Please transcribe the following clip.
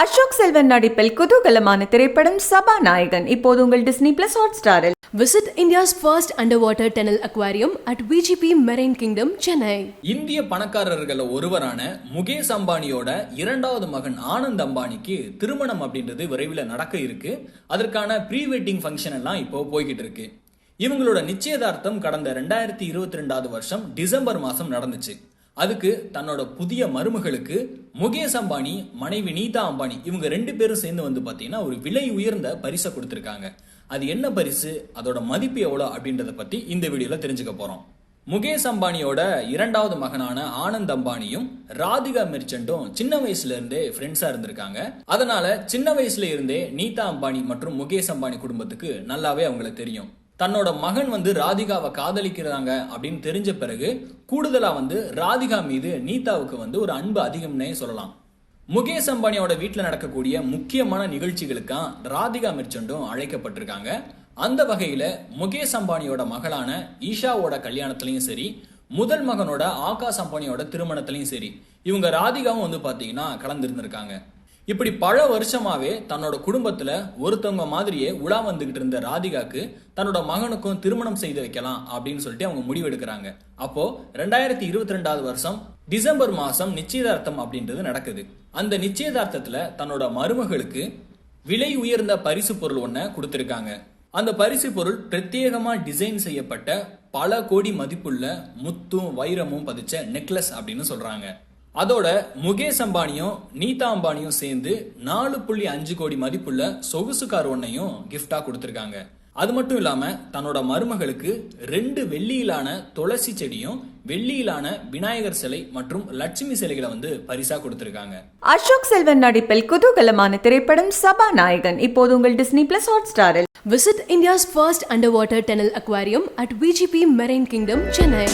அசோக் செல்வன் நடிப்பில் குதூகலமான திரைப்படம் சபாநாயகன். இப்போது உங்கள் டிஸ்னி பிளஸ் ஹாட் ஸ்டாரில் Visit India's first underwater tunnel aquarium at VGP Marine Kingdom, Chennai. இந்திய பணக்காரர்கள ஒருவரான முகேஷ் அம்பானியோட இரண்டாவது மகன் ஆனந்த் அம்பானிக்கு திருமணம் அப்படின்றது விரைவில் நடக்க இருக்கு. அதற்கான ப்ரீ வெட்டிங் ஃபங்க்ஷன் எல்லாம் இப்போ போய்கிட்டு இருக்கு. இவங்களோட நிச்சயதார்த்தம் கடந்த ரெண்டாயிரத்தி இருபத்தி ரெண்டாவது வருஷம் டிசம்பர் மாசம் நடந்துச்சு. அதுக்கு தன்னோட புதிய மருமகளுக்கு முகேஷ் அம்பானி மனைவி நீதா அம்பானி இவங்க ரெண்டு பேரும் சேர்ந்து வந்து பார்த்தீங்கன்னா ஒரு விலை உயர்ந்த பரிசை கொடுத்துருக்காங்க. அது என்ன பரிசு? அதோட மதிப்பு எவ்வளோ அப்படின்றத பற்றி இந்த வீடியோவில் தெரிஞ்சுக்க போகிறோம் முகேஷ் அம்பானியோட இரண்டாவது மகனான ஆனந்த் அம்பானியும் ராதிகா மெர்ச்சண்டும் சின்ன வயசுல இருந்தே ஃப்ரெண்ட்ஸா இருந்திருக்காங்க. அதனால சின்ன வயசுல இருந்தே நீதா அம்பானி மற்றும் முகேஷ் அம்பானி குடும்பத்துக்கு நல்லாவே அவங்களுக்கு தெரியும். தன்னோட மகன் வந்து ராதிகாவை காதலிக்கிறாங்க அப்படின்னு தெரிஞ்ச பிறகு கூடுதலா வந்து ராதிகா மீது நீதாவுக்கு வந்து ஒரு அன்பு அதிகம்னே சொல்லலாம். முகேஷ் அம்பானியோட வீட்டில் நடக்கக்கூடிய முக்கியமான நிகழ்ச்சிகளுக்காக ராதிகா மிர்ச்சண்டும் அழைக்கப்பட்டிருக்காங்க. அந்த வகையில் முகேஷ் அம்பானியோட மகளான ஈஷாவோட கல்யாணத்துலையும் சரி முதல் மகனோட ஆகாஷ் அம்பானியோட திருமணத்துலையும் சரி இவங்க ராதிகாவும் வந்து பார்த்தீங்கன்னா கலந்துருந்திருக்காங்க. இப்படி பல வருஷமாவே தன்னோட குடும்பத்துல ஒருத்தவங்க மாதிரியே உலா வந்துகிட்டு இருந்த ராதிகாக்கு தன்னோட மகனுக்கும் திருமணம் செய்து வைக்கலாம் அப்படின்னு சொல்லிட்டு அவங்க முடிவெடுக்கிறாங்க அப்போ ரெண்டாயிரத்தி இருபத்தி ரெண்டாவது வருஷம் டிசம்பர் மாசம் நிச்சயதார்த்தம் அப்படின்றது நடக்குது. அந்த நிச்சயதார்த்தத்துல தன்னோட மருமகளுக்கு விலை உயர்ந்த பரிசு பொருள் ஒன்ன கொடுத்திருக்காங்க. அந்த பரிசு பொருள் பிரத்யேகமா டிசைன் செய்யப்பட்ட பல கோடி மதிப்புள்ள முத்தும் வைரமும் பதிச்ச நெக்லஸ் அப்படின்னு சொல்றாங்க. அதோட முகேஷ் அம்பானியும் நீதா அம்பானியும் சேர்ந்து நாலு புள்ளி அஞ்சு கோடி மதிப்புள்ள சொகுசு கார் ஒன்னையும் கிஃப்டா கொடுத்திருக்காங்க. அது மட்டும் இல்லாம தன்னோட மருமகளுக்கு ரெண்டு வெள்ளியிலான துளசி செடியும் வெள்ளியிலான விநாயகர் சிலை மற்றும் லட்சுமி சிலைகளை வந்து பரிசா கொடுத்திருக்காங்க. அசோக் செல்வன் நடிப்பில் குதூகலமான திரைப்படம் சபாநாயகன். இப்போது உங்கள் டிஸ்னி பிளஸ் ஹாட் ஸ்டாரில் Visit India's first underwater tunnel aquarium at VGP Marine Kingdom, Chennai.